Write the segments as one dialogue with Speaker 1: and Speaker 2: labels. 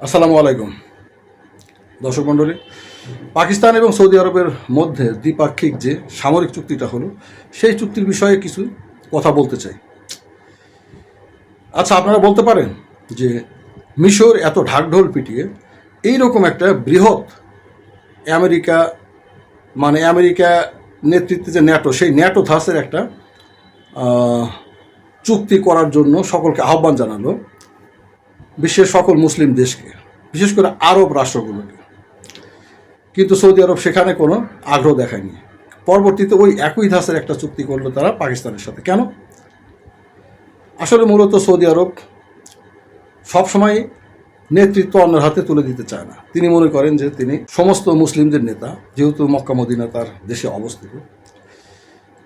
Speaker 1: আসসালামু আলাইকুম। দর্শক মণ্ডলী, পাকিস্তান এবং সৌদি আরবের মধ্যে দ্বিপাক্ষিক যে সামরিক চুক্তিটা হলো, সেই চুক্তির বিষয়ে কিছু কথা বলতে চাই। আচ্ছা আপনারা বলতে পারেন যে মিশর এত ঢাকঢোল পিটিয়ে এই রকম একটা বৃহৎ আমেরিকা মানে আমেরিকা নেতৃত্বে যে ন্যাটো, সেই ন্যাটো ধাসের একটা চুক্তি করার জন্য সকলকে আহ্বান জানালো। বিশ্বের সকল মুসলিম দেশকে, বিশেষ করে আরব রাষ্ট্রগুলোকে। কিন্তু সৌদি আরব সেখানে কোনো আগ্রহ দেখায়নি। পরবর্তীতে ওই একই ধাঁচের একটা চুক্তি করল তারা পাকিস্তানের সাথে। কেন? আসলে মূলত সৌদি আরব সবসময় নেতৃত্ব অন্যের হাতে তুলে দিতে চায় না। তিনি মনে করেন যে তিনি সমস্ত মুসলিমদের নেতা, যেহেতু মক্কা মদিনা তার দেশে অবস্থিত।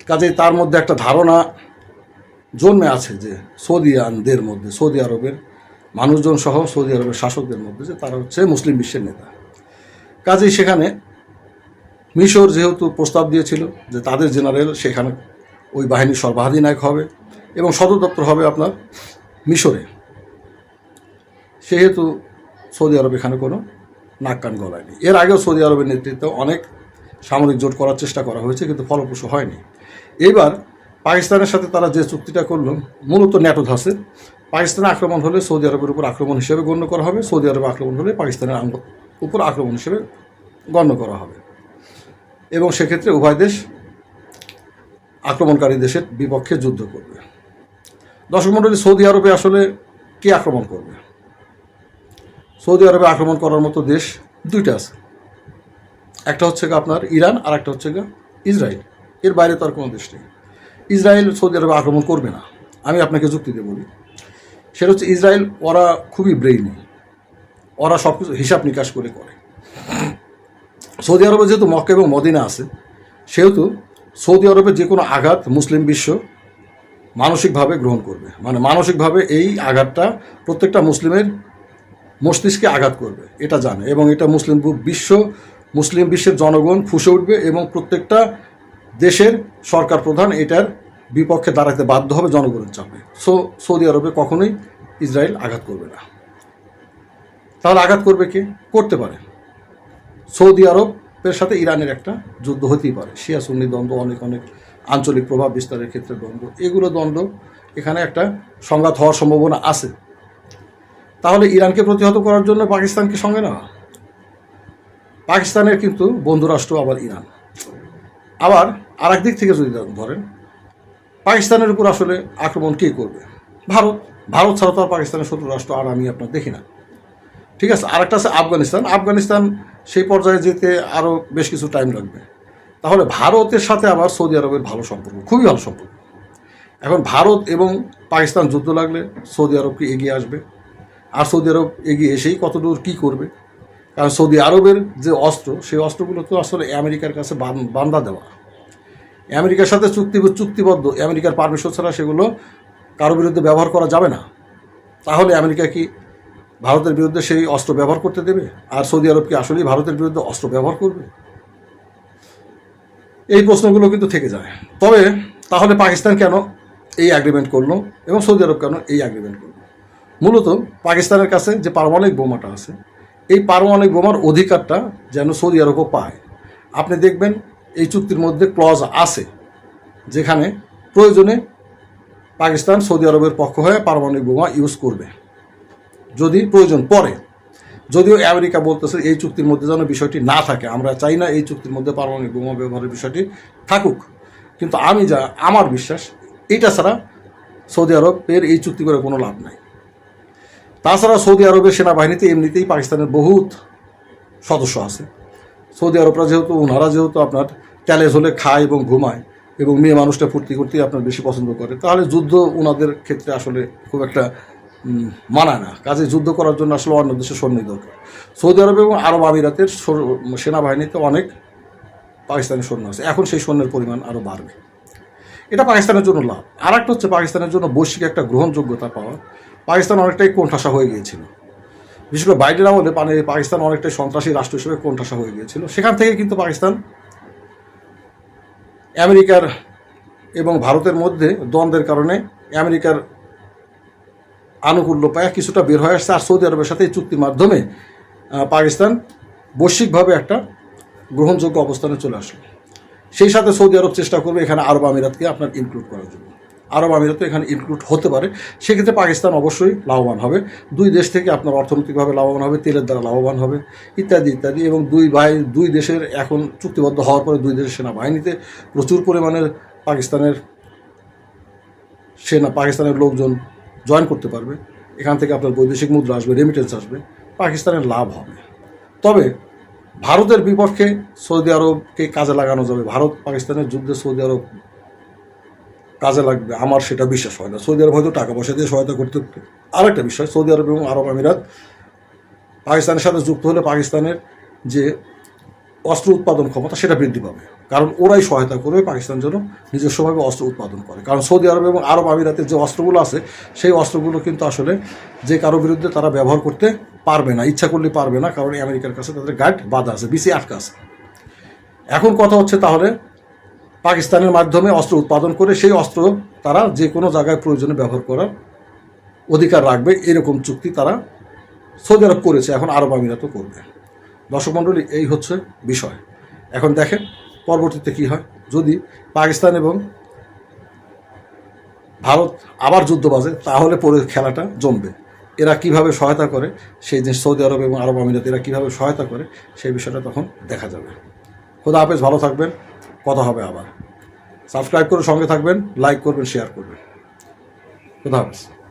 Speaker 1: কাজেই তার মধ্যে একটা ধারণা জন্মে আছে যে সৌদিয়ানদের মধ্যে, সৌদি আরবের মানুষজন সহ সৌদি আরবের শাসকদের মধ্যে যে তারা হচ্ছে মুসলিম বিশ্বের নেতা। কাজেই সেখানে মিশর যেহেতু প্রস্তাব দিয়েছিল যে তাদের জেনারেল সেখানে ওই বাহিনীর সর্বাধিনায়ক হবে এবং সদর দপ্তর হবে আপনার মিশরে। সেহেতু সৌদি আরব এখানে কোনো নাক কান গলায়নি। এর আগেও সৌদি আরবের নেতৃত্বে অনেক সামরিক জোট করার চেষ্টা করা হয়েছে কিন্তু ফলপ্রসূ হয়নি। এবার পাকিস্তানের সাথে তারা যে চুক্তিটা করল, মূলত ন্যাটো ধাসের পাকিস্তানে আক্রমণ হলে সৌদি আরবের উপর আক্রমণ হিসেবে গণ্য করা হবে। সৌদি আরবে আক্রমণ হলে পাকিস্তানের উপর আক্রমণ হিসেবে গণ্য করা হবে। এবং সেক্ষেত্রে উভয় দেশ আক্রমণকারী দেশের বিপক্ষে যুদ্ধ করবে। দর্শক সৌদি আরবে আসলে কে আক্রমণ করবে? সৌদি আরবে আক্রমণ করার মতো দেশ দুইটা আছে। একটা হচ্ছে আপনার ইরান, আর একটা হচ্ছে ইসরায়েল। এর বাইরে তো আর কোনো দেশ নেই। ইসরায়েল সৌদি আরবে আক্রমণ করবে না। আমি আপনাকে যুক্তি দিয়ে বলি সেটা হচ্ছে ইসরায়েল, ওরা খুবই ব্রেইনি ওরা সব কিছু হিসাব নিকাশ করে করে। সৌদি আরবে যেহেতু মক্কা এবং মদিনা আছে, সেহেতু সৌদি আরবের যে কোনো আঘাত মুসলিম বিশ্ব মানসিকভাবে গ্রহণ করবে। মানে মানসিকভাবে এই আঘাতটা প্রত্যেকটা মুসলিমের মস্তিষ্কে আঘাত করবে, এটা জানে। এবং এটা মুসলিম বিশ্ব, মুসলিম বিশ্বের জনগণ ফুসে উঠবে এবং প্রত্যেকটা দেশের সরকার প্রধান এটার বিপক্ষে দাঁড়াতে বাধ্য হবে জনগণের চাপে। সো সৌদি আরবে কখনোই ইসরায়েল আঘাত করবে না। তাহলে আঘাত করবে কে? করতে পারে। সৌদি আরবের সাথে ইরানের একটা যুদ্ধ হতেই পারে। শিয়া সুন্নি দ্বন্দ্ব, অনেক অনেক আঞ্চলিক প্রভাব, বিস্তারের ক্ষেত্রে দ্বন্দ্ব, এগুলো দ্বন্দ্ব এখানে একটা সংঘাত হওয়ার সম্ভাবনা আছে। তাহলে ইরানকে প্রতিহত করার জন্য পাকিস্তানকে সঙ্গে নেওয়া পাকিস্তানের কিন্তু বন্ধুরাষ্ট্র আবার ইরান। আবার আর দিক থেকে যদি ধরেন, পাকিস্তানের উপর আসলে আক্রমণ কে করবে? ভারত। ভারত ছাড়া তো আর পাকিস্তানের শত্রু রাষ্ট্র আর আমি আপনার দেখি না। ঠিক আছে, আরেকটা আছে আফগানিস্তান। আফগানিস্তান সেই পর্যায়ে যেতে আরও বেশ কিছু টাইম লাগবে। তাহলে ভারতের সাথে আবার সৌদি আরবের ভালো সম্পর্ক, খুবই ভালো সম্পর্ক। এখন ভারত এবং পাকিস্তান যুদ্ধ লাগলে সৌদি আরব কি এগিয়ে আসবে? আর সৌদি আরব এগিয়ে এসেই কতদূর কী করবে? কারণ সৌদি আরবের যে অস্ত্র, সেই অস্ত্রগুলো তো আসলে আমেরিকার কাছে বান- বান্দা দেওয়া। আমেরিকার সাথে চুক্তি, চুক্তিবদ্ধ, আমেরিকার পারমিশন ছাড়া সেগুলো কারও বিরুদ্ধে ব্যবহার করা যাবে না। তাহলে আমেরিকা কি ভারতের বিরুদ্ধে সেই অস্ত্র ব্যবহার করতে দেবে? আর সৌদি আরব কি আসলেই ভারতের বিরুদ্ধে অস্ত্র ব্যবহার করবে? এই প্রশ্নগুলো কিন্তু থেকে যায়। তবে তাহলে পাকিস্তান কেন এই অ্যাগ্রিমেন্ট করল এবং সৌদি আরব কেন এই অ্যাগ্রিমেন্ট করল? মূলত পাকিস্তানের কাছে যে পারমাণবিক বোমাটা আছে, এই পারমাণবিক বোমার অধিকারটা যেন সৌদি আরবও পায়। আপনি দেখবেন এই চুক্তির মধ্যে ক্লজ আছে, যেখানে প্রয়োজনে পাকিস্তান সৌদি আরবের পক্ষ হয়ে পারমাণবিক বোমা ইউজ করবে। যদি প্রয়োজন পড়ে। যদিও আমেরিকা বলতেছে এই চুক্তির মধ্যে যেন বিষয়টি না থাকে। আমরা চাই না এই চুক্তির মধ্যে পারমাণবিক বোমা ব্যবহারের বিষয়টি থাকুক। কিন্তু আমি যা, আমার বিশ্বাস এইটা ছাড়া সৌদি আরবের এই চুক্তি করে কোনো লাভ নাই। তাছাড়া সৌদি আরবের সেনাবাহিনীতে এমনিতেই পাকিস্তানের বহুত সদস্য আছে। সৌদি আরবরা যেহেতু, ওনারা যেহেতু আপনার ট্যালেস হলে খায় এবং ঘুমায় এবং মেয়ে মানুষটা ফুর্তি করতেই আপনার বেশি পছন্দ করে। তাহলে যুদ্ধ ওনাদের ক্ষেত্রে আসলে খুব একটা মানায় না। কাজে যুদ্ধ করার জন্য আসলে অন্য দেশে সৈন্যই দরকার। সৌদি আরব এবং আরব আমিরাতের সেনাবাহিনীতে অনেক পাকিস্তানি সৈন্য আছে। এখন সেই সৈন্যের পরিমাণ আরও বাড়বে। এটা পাকিস্তানের জন্য লাভ। আর একটা হচ্ছে পাকিস্তানের জন্য বৈশ্বিক একটা গ্রহণযোগ্যতা পাওয়া। পাকিস্তান অনেকটাই কোণঠাসা হয়ে গিয়েছিল। বিশেষ করে বাইডেন আমলে পাকিস্তান অনেকটাই সন্ত্রাসী রাষ্ট্র হিসেবে কোণঠাসা হয়ে গিয়েছিল। সেখান থেকে কিন্তু পাকিস্তান আমেরিকার এবং ভারতের মধ্যে দ্বন্দ্বের কারণে আমেরিকার আনুকূল্য পায় কিছুটা বের হয়ে আসছে, আর সৌদি আরবের সাথে এই চুক্তির মাধ্যমে পাকিস্তান বৈশ্বিকভাবে একটা গ্রহণযোগ্য অবস্থানে চলে আসলো। সেই সাথে সৌদি আরব চেষ্টা করবে এখানে আরব আমিরাতকে আপনার ইনক্লুড করার জন্য। আরব আমিরাত এখানে ইনক্লুড হতে পারে। সেক্ষেত্রে পাকিস্তান অবশ্যই লাভবান হবে। দুই দেশ থেকে আপনার অর্থনৈতিকভাবে লাভবান হবে, তেলের দ্বারা লাভবান হবে, ইত্যাদি ইত্যাদি এবং দুই ভাই, দুই দেশের এখন চুক্তিবদ্ধ হওয়ার পরে দুই দেশের সেনাবাহিনীতে প্রচুর পরিমাণের পাকিস্তানের সেনা, পাকিস্তানের লোকজন জয়েন করতে পারবে। এখান থেকে আপনার বৈদেশিক মুদ্রা আসবে রেমিটেন্স আসবে। পাকিস্তানের লাভ হবে। তবে ভারতের বিপক্ষে সৌদি আরবকে কাজে লাগানো যাবে। ভারত পাকিস্তানের যুদ্ধে সৌদি আরব কাজে লাগবে, আমার সেটা বিশ্বাস হয় না। সৌদি আরব হয়তো টাকা পয়সা দিয়ে সহায়তা করতে পারে। আরেকটা বিষয়, সৌদি আরব এবং আরব আমিরাত পাকিস্তানের সাথে যুক্ত হলে পাকিস্তানের যে অস্ত্র উৎপাদন ক্ষমতা সেটা বৃদ্ধি পাবে। কারণ ওরাই সহায়তা করবে পাকিস্তান যেন নিজস্বভাবে অস্ত্র উৎপাদন করে। কারণ সৌদি আরব এবং আরব আমিরাতের যে অস্ত্রগুলো আছে, সেই অস্ত্রগুলো কিন্তু আসলে যে কারও বিরুদ্ধে তারা ব্যবহার করতে পারবে না, ইচ্ছা করলে পারবে না, কারণ আমেরিকার কাছে তাদের গাইড বাধা আছে, বিসি আটকা আছে। এখন কথা হচ্ছে তাহলে পাকিস্তানের মাধ্যমে অস্ত্র উৎপাদন করে সেই অস্ত্র তারা যে কোনো জায়গায় প্রয়োজনে ব্যবহার করার অধিকার রাখবে, এরকম চুক্তি তারা সৌদি আরব করেছে, এখন আরব আমিরাতও করবে। দর্শক মণ্ডলী, এই হচ্ছে বিষয়। এখন দেখেন, পরবর্তীতে কি হয়? যদি পাকিস্তান এবং ভারত আবার যুদ্ধ বাজে, তাহলে পরে খেলাটা জমবে। এরা কীভাবে সহায়তা করে, সেই যে সৌদি আরব এবং আরব আমিরাত এরা কীভাবে সহায়তা করে, সেই বিষয়টা তখন দেখা যাবে। খোদা হাফেজ, ভালো থাকবেন। কথা হবে আবার। সাবস্ক্রাইব করে সঙ্গে থাকবেন লাইক করবেন শেয়ার করবেন। কথা হাফেজ।